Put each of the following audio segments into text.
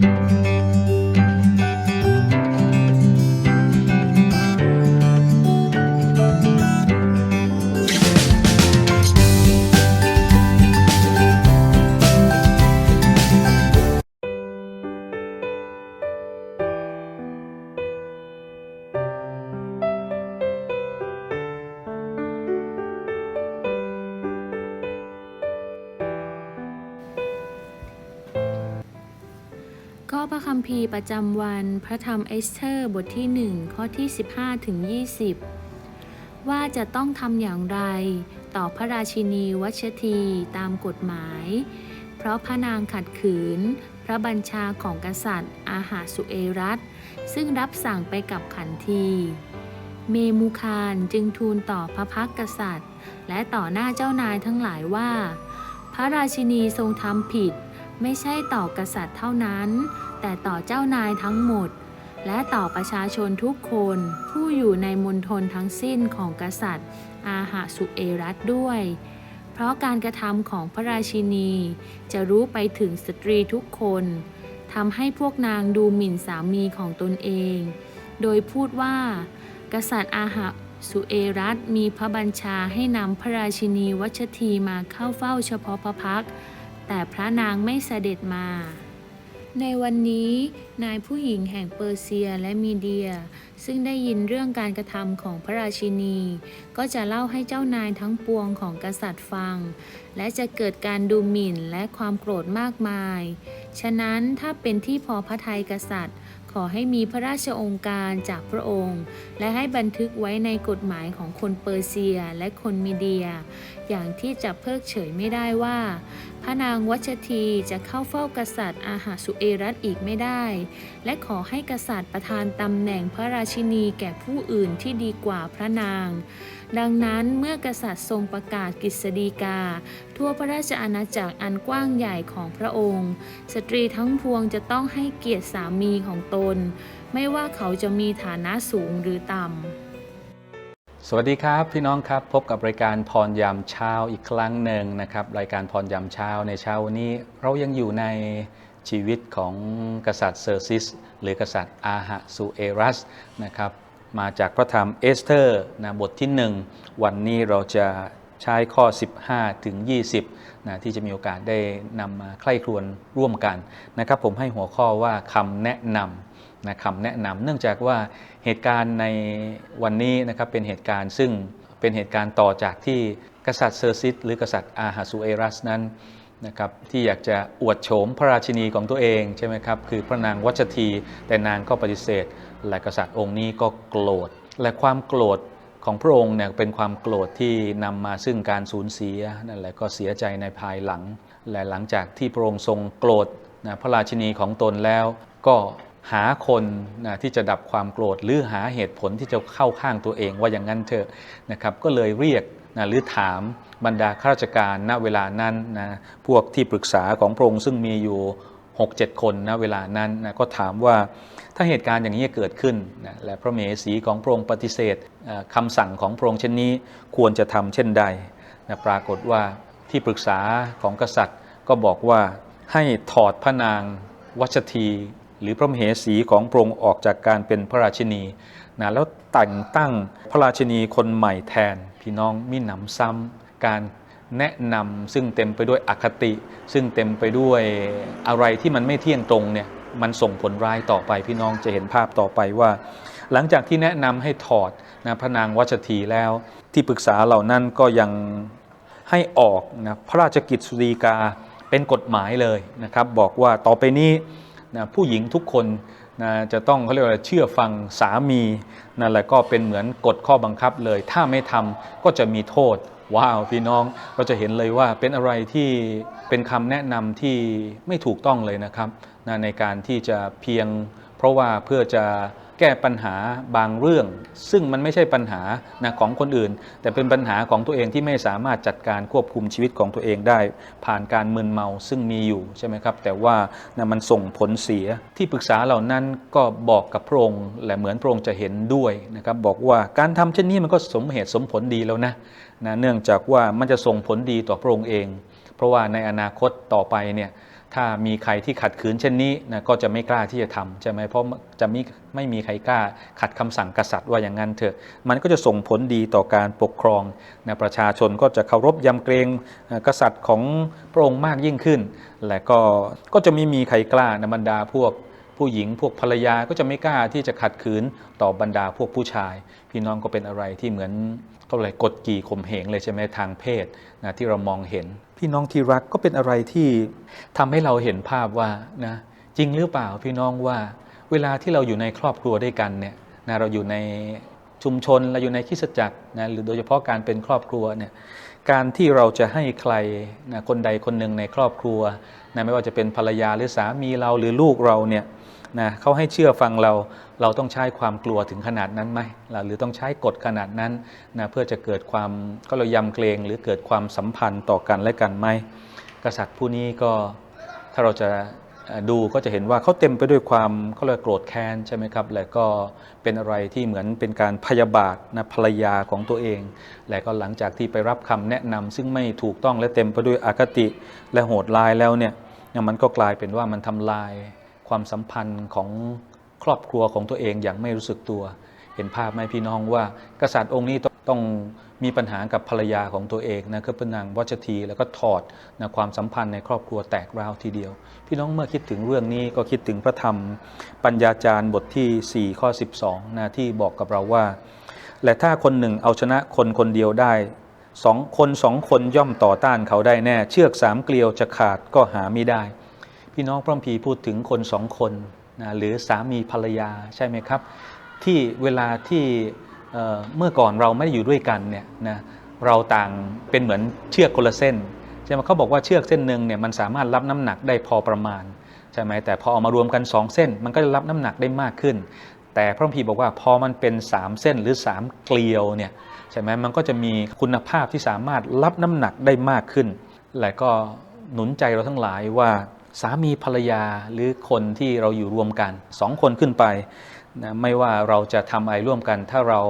ข้อ พระคัมภีร์ประจำวัน พระธรรมเอสเธอร์บทที่ 1 ข้อที่ 15 ถึง 20 ว่าจะต้องทำอย่างไร ต่อพระราชินีวัชทีตามกฎหมาย เพราะพระนางขัดขืน พระบัญชาของกษัตริย์ อาหาสุเอรัตซึ่งรับสั่งไปกับขันทีเมมูคานจึงทูลต่อพระพักกษัตริย์ และต่อหน้าเจ้านายทั้งหลายว่า พระราชินีทรงทำผิด ไม่ใช่ต่อกษัตริย์เท่านั้น แต่ต่อเจ้านายทั้งหมด และต่อประชาชนทุกคนผู้อยู่ในมณฑลทั้งสิ้นของกษัตริย์ อาหาสุเอรัตด้วย เพราะการกระทำของพระราชินี จะรู้ไปถึงสตรีทุกคนทำให้พวกนางดูหมิ่นสามีของตนเอง โดยพูดว่า กษัตริย์อาหาสุเอรัตมีพระบัญชาให้นำพระราชินีวัชทีมาเข้าเฝ้าเฉพาะพระพักตร์ แต่พระนางไม่เสด็จมา ในวันนี้นายผู้หญิงแห่งเปอร์เซียและมีเดีย ซึ่งได้ยินเรื่องการกระทำของพระราชินี ก็จะเล่าให้เจ้านายทั้งปวงของกษัตริย์ฟัง และจะเกิดการดูหมิ่นและความโกรธมากมาย ฉะนั้นถ้าเป็นที่พอพระทัยกษัตริย์ขอให้มีพระราชองค์การจากพระองค์ และให้บันทึกไว้ในกฎหมายของคนเปอร์เซียและคนมีเดียอย่างที่จะเพิกเฉยไม่ได้ว่า พระนางวัชทีจะเข้าเฝ้ากษัตริย์อาหาสุเอรัตอีกไม่ได้ และขอให้กษัตริย์ประทานตำแหน่งพระราชินีแก่ผู้อื่นที่ดีกว่าพระนาง ดังนั้นเมื่อกษัตริย์ทรงประกาศกฤษฎีกา ทั่วพระราชอาณาจักรอันกว้างใหญ่ของพระองค์ สตรีทั้งพวงจะต้องให้เกียรติสามีของตน ไม่ว่าเขาจะมีฐานะสูงหรือต่ำ สวัสดีครับพี่น้องครับพบกับรายการพรยามเช้าอีกครั้งหนึ่งนะครับรายการพรยามเช้าในเช้าวันนี้เรายังอยู่ในชีวิตของกษัตริย์เซอร์ซิส หรือกษัตริย์อาหะสุเอรัสนะครับมาจากพระธรรมเอสเธอร์นะบทที่ 1 วันนี้เราจะใช้ข้อ 15 ถึง 20นะที่จะมีโอกาสได้นำมาใคร่ครวญร่วมกันนะครับผมให้หัวข้อว่าคำแนะนำ นะคำแนะนำเนื่องจากว่าเหตุการณ์ในวันนี้นะครับเป็นเหตุการณ์ซึ่งเป็นเหตุการณ์ต่อจากที่กษัตริย์เซอร์ซิสหรือกษัตริย์อาหาสุเอรัสนั้นนะครับที่อยากจะอวดโฉมพระราชินีของตัวเองใช่ไหมครับคือพระนางวัชทีแต่นางก็ปฏิเสธ และกษัตริย์องค์นี้ก็โกรธ และความโกรธของพระองค์เนี่ยเป็นความโกรธที่นำมาซึ่งการสูญเสียนั่นแหละก็เสียใจในภายหลัง และหลังจากที่พระองค์ทรงโกรธนะพระราชินีของตนแล้ว ก็ หาคนนะที่จะดับความโกรธหรือหาเหตุผลที่จะเข้าข้างตัวเองว่าอย่างนั้นเถอะนะครับก็เลยเรียกนะหรือถามบรรดาข้าราชการณเวลานั้นนะพวกที่ปรึกษาของพระองค์ซึ่งมีอยู่ 6-7 คนณเวลานั้นนะก็ถามว่าถ้าเหตุการณ์อย่างนี้เกิดขึ้นนะและพระเมสีของพระองค์ปฏิเสธเอ่อคำสั่งของพระองค์เช่นนี้ควรจะทำเช่นใดนะปรากฏว่าที่ปรึกษาของกษัตริย์ก็บอกว่าให้ถอดพระนางวัชที หรือพระมเหสีของพระองค์ออกจากการเป็นพระราชินีนะแล้วแต่งตั้งพระราชินีคนใหม่แทน พี่น้องมิหนำซ้ำการแนะนำซึ่งเต็มไปด้วยอคติ ซึ่งเต็มไปด้วยอะไรที่มันไม่เที่ยงตรงเนี่ยมันส่งผลร้ายต่อไปพี่น้องจะเห็นภาพต่อไปว่า หลังจากที่แนะนำให้ถอดนะพระนางวัชทีแล้ว ที่ปรึกษาเหล่านั้นก็ยังให้ออกนะพระราชกิจสุดีกาเป็นกฎหมายเลยนะครับ บอกว่าต่อไปนี้ นะผู้หญิงทุกคนนะจะต้องเขาเรียกว่าเชื่อฟังสามีนั่นแหละก็เป็นเหมือนกฎข้อบังคับเลย ถ้าไม่ทำก็จะมีโทษ ว้าวพี่น้องก็จะเห็นเลยว่าเป็นอะไรที่เป็นคำแนะนำที่ไม่ถูกต้องเลยนะครับนะในการที่จะเพียงเพราะว่าเพื่อจะ แก้ปัญหาบางเรื่อง ซึ่งมันไม่ใช่ปัญหานะของคนอื่น แต่เป็นปัญหาของตัวเองที่ไม่สามารถจัดการควบคุมชีวิตของตัวเองได้ ผ่านการมึนเมาซึ่งมีอยู่ใช่ไหมครับ แต่ว่านะมันส่งผลเสียที่ปรึกษาเหล่านั้นก็บอกกับพระองค์และเหมือนพระองค์จะเห็นด้วยนะครับบอกว่าการทำเช่นนี้มันก็สมเหตุสมผลดีแล้วนะนะเนื่องจากว่ามันจะส่งผลดีต่อพระองค์เอง เพราะว่าในอนาคตต่อไปเนี่ย ถ้ามีใครที่ขัดขืนเช่นนี้นะก็จะไม่กล้าที่จะทำใช่ไหมเพราะจะไม่ไม่มีใครกล้าขัดคำสั่งกษัตริย์ว่าอย่างนั้นเถอะมันก็จะส่งผลดีต่อการปกครองนะประชาชนก็จะเคารพยำเกรงกษัตริย์ของพระองค์มากยิ่งขึ้น และก็ก็จะไม่มีใครกล้านะบรรดาพวกผู้หญิงพวกภรรยาก็จะไม่กล้าที่จะขัดขืนต่อบรรดาพวกผู้ชาย พี่น้องก็เป็นอะไรที่เหมือนก็เลยกดกี่ข่มเหงเลยใช่ไหมทางเพศนะที่เรามองเห็น พี่น้องที่รักก็เป็นอะไรที่ทำให้เราเห็นภาพว่านะจริงหรือเปล่าพี่น้องว่า เวลาที่เราอยู่ในครอบครัวด้วยกันเนี่ยนะเราอยู่ในชุมชนเราอยู่ในคริสตจักรนะหรือโดยเฉพาะการเป็นครอบครัวเนี่ยการที่เราจะให้ใครนะคนใดคนหนึ่งในครอบครัวนะไม่ว่าจะเป็นภรรยาหรือสามีเราหรือลูกเราเนี่ย นะเขาให้เชื่อฟังเราเราต้องใช้ความกลัวถึงขนาดนั้นไหมหรือต้องใช้กฎขนาดนั้นนะเพื่อจะเกิดความก็เรายำเกรงหรือเกิดความสัมพันธ์ต่อกันและกันไหมกษัตริย์ผู้นี้ก็ถ้าเราจะดูก็จะเห็นว่าเขาเต็มไปด้วยความเขาเรียโกรธแค้นใช่ไหมครับ และก็เป็นอะไรที่เหมือนเป็นการพยาบาทนะภรรยาของตัวเอง และก็หลังจากที่ไปรับคำแนะนำซึ่งไม่ถูกต้องและเต็มไปด้วยอคติและโหดร้ายแล้วเนี่ยเนี่ยมันก็กลายเป็นว่ามันทำลาย ความสัมพันธ์ของครอบครัวของตัวเองอย่างไม่รู้สึกตัว เห็นภาพไหมพี่น้องว่า กษัตริย์องค์นี้ต้องมีปัญหากับภรรยาของตัวเองนะคือพนางวัชทีแล้วก็ถอดนะความสัมพันธ์ในครอบครัวแตกร้าวทีเดียว พี่น้องเมื่อคิดถึงเรื่องนี้ก็คิดถึงพระธรรม ปัญญาจารย์บทที่ 4 ข้อ 12นะที่บอกกับเราว่า และถ้าคนหนึ่งเอาชนะคนคนเดียวได้สองคนสองคนย่อมต่อต้านเขาได้แน่ เชือกสามเกลียวจะขาดก็หาไม่ได้ พี่น้องพระคัมภีพูดถึงคนสองคนนะหรือสามีภรรยาใช่ไหมครับ ที่เวลาที่เเมื่อก่อนเราไม่ได้อยู่ด้วยกันเนี่ยนะเราต่างเป็นเหมือนเชือกคนละเส้นใช่ไหมเขาบอกว่าเชือกเส้นหนึ่งเนี่ยมันสามารถรับน้ำหนักได้พอประมาณใช่ไหมแต่พอเอามารวมกัน 2 เส้น มันก็จะรับน้ำหนักได้มากขึ้น แต่พระคัมภีบอกว่าพอมันเป็น 3 เส้นหรือ 3 เกลียวเนี่ยใช่ไหมมันก็จะมีคุณภาพที่สามารถรับน้ำหนักได้มากขึ้น และก็หนุนใจเราทั้งหลายว่า สามีภรรยาหรือคนที่เราอยู่รวมกันสองคนขึ้นไปนะไม่ว่าเราจะทำอะไรร่วมกัน ถ้าเรา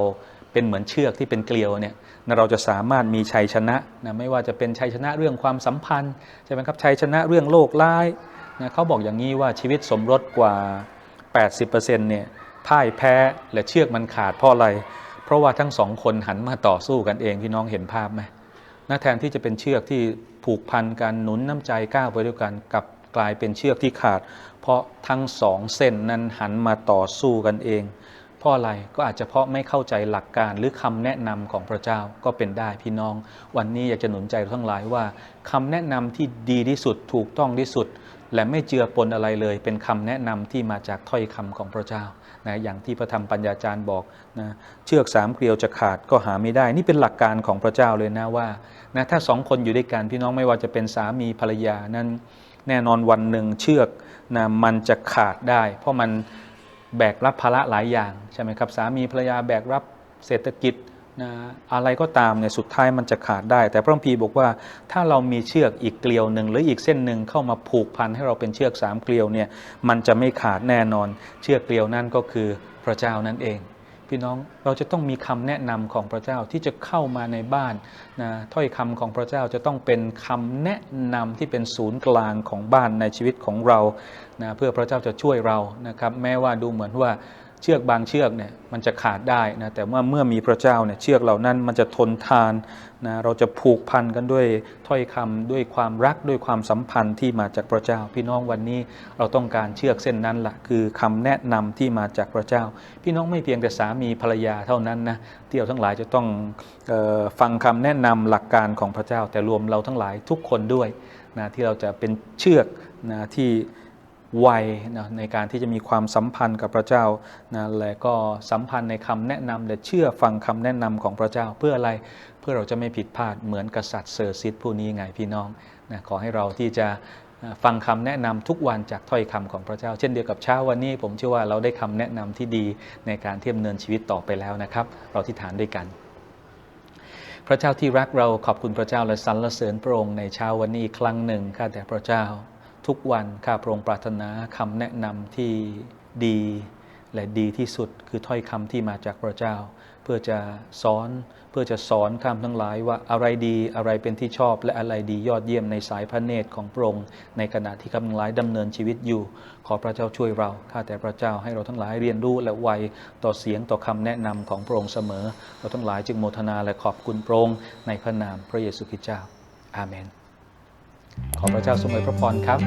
เป็นเหมือนเชือกที่เป็นเกลียวเนี่ยนะเราจะสามารถมีชัยชนะนะไม่ว่าจะเป็นชัยชนะเรื่องความสัมพันธ์ใช่ไหมครับชัยชนะเรื่องโลกร้ายนะเขาบอกอย่างนี้ว่าชีวิตสมรสกว่า 80%เนี่ยพ่ายแพ้และเชือกมันขาดเพราะอะไร เพราะว่าทั้งสองคนหันมาต่อสู้กันเองพี่น้องเห็นภาพไหมนะแทนที่จะเป็นเชือกที่ผูกพันกันหนุนน้ำใจก้าวไปด้วยกันกับ กลายเป็นเชือกที่ขาด เพราะทั้งสองเส้นนั้นหันมาต่อสู้กันเอง เพราะอะไรก็อาจจะเพราะไม่เข้าใจหลักการหรือคำแนะนำของพระเจ้าก็เป็นได้พี่น้อง วันนี้อยากจะหนุนใจทั้งหลายว่าคำแนะนำที่ดีที่สุดถูกต้องที่สุด และไม่เจือปนอะไรเลย เป็นคำแนะนำที่มาจากถ้อยคำของพระเจ้านะอย่างที่พระธรรมปัญญาจารย์บอกนะเชือกสามเกลียวจะขาดก็หาไม่ได้ นี่เป็นหลักการของพระเจ้าเลยนะว่านะถ้าสองคนอยู่ด้วยกันพี่น้องไม่ว่าจะเป็นสามีภรรยานั้น แน่นอนวันหนึ่งเชือกนะมันจะขาดได้ เพราะมันแบกรับภาระหลายอย่างใช่ไหมครับสามีภรรยาแบกรับเศรษฐกิจนะอะไรก็ตามเนี่ยสุดท้ายมันจะขาดได้ แต่พระองคัมภีร์บอกว่าถ้าเรามีเชือกอีกเกลียวหนึ่งหรืออีกเส้นหนึ่งเข้ามาผูกพันให้เราเป็นเชือกสามเกลียวเนี่ยมันจะไม่ขาดแน่นอน เชือกเกลียวนั่นก็คือพระเจ้านั่นเอง พี่น้องเราจะต้องมีคำแนะนำของพระเจ้าที่จะเข้ามาในบ้านนะถ้อยคำของพระเจ้าจะต้องเป็นคำแนะนำที่เป็นศูนย์กลางของบ้านในชีวิตของเรานะเพื่อพระเจ้าจะช่วยเรานะครับ แม้ว่าดูเหมือนว่า เชือกบางเชือกเนี่ยมันจะขาดได้นะแต่ว่าเมื่อมีพระเจ้าเนี่ยเชือกเหล่านั้นมันจะทนทานนะเราจะผูกพันกันด้วยถ้อยคำด้วยความรักด้วยความสัมพันธ์ที่มาจากพระเจ้า พี่น้องวันนี้เราต้องการเชือกเส้นนั้นละคือคำแนะนำที่มาจากพระเจ้า พี่น้องไม่เพียงแต่สามีภรรยาเท่านั้นนะที่เราทั้งหลายจะต้องออฟังคำแนะนำหลักการของพระเจ้า แต่รวมเราทั้งหลายทุกคนด้วยนะที่เราจะเป็นเชือกนะที่ ไวนะในการที่จะมีความสัมพันธ์กับพระเจ้านะและก็สัมพันธ์ในคำแนะนำและเชื่อฟังคำแนะนำของพระเจ้า เพื่ออะไรเพื่อเราจะไม่ผิดพลาดเหมือนกษัตริย์เซอร์ซิสผู้นี้ไงพี่น้องนะขอให้เราที่จะฟังคำแนะนำทุกวันจากถ้อยคำของพระเจ้า เช่นเดียวกับเช้าวันนี้ผมเชื่อว่าเราได้คำแนะนำที่ดีในการเทียมเนินชีวิตต่อไปแล้วนะครับ เราที่ฐานด้วยกัน พระเจ้าที่รักเราขอบคุณพระเจ้าและสรรเสริญพระองค์ในเช้าวันนี้อีกครั้งหนึ่งข้าแต่พระเจ้า ทุกวันข้าพระองค์ปรารถนาคำแนะนำที่ดี และดีที่สุดคือถ้อยคำที่มาจากพระเจ้า เพื่อจะสอนเพื่อจะสอนคำทั้งหลายว่าอะไรดีอะไรเป็นที่ชอบและอะไรดียอดเยี่ยมในสายพระเนตรของพระองค์ในขณะที่คำทั้งหลายดำเนินชีวิตอยู่ ขอพระเจ้าช่วยเราข้าแต่พระเจ้าให้เราทั้งหลายเรียนรู้และไวต่อเสียงต่อคำแนะนำของพระองค์เสมอ เราทั้งหลายจึงโมทนาและขอบคุณพระองค์ในพระนามพระเยซูคริสต์เจ้าอาเมน ขอพระเจ้าทรงอวยพระพรครับ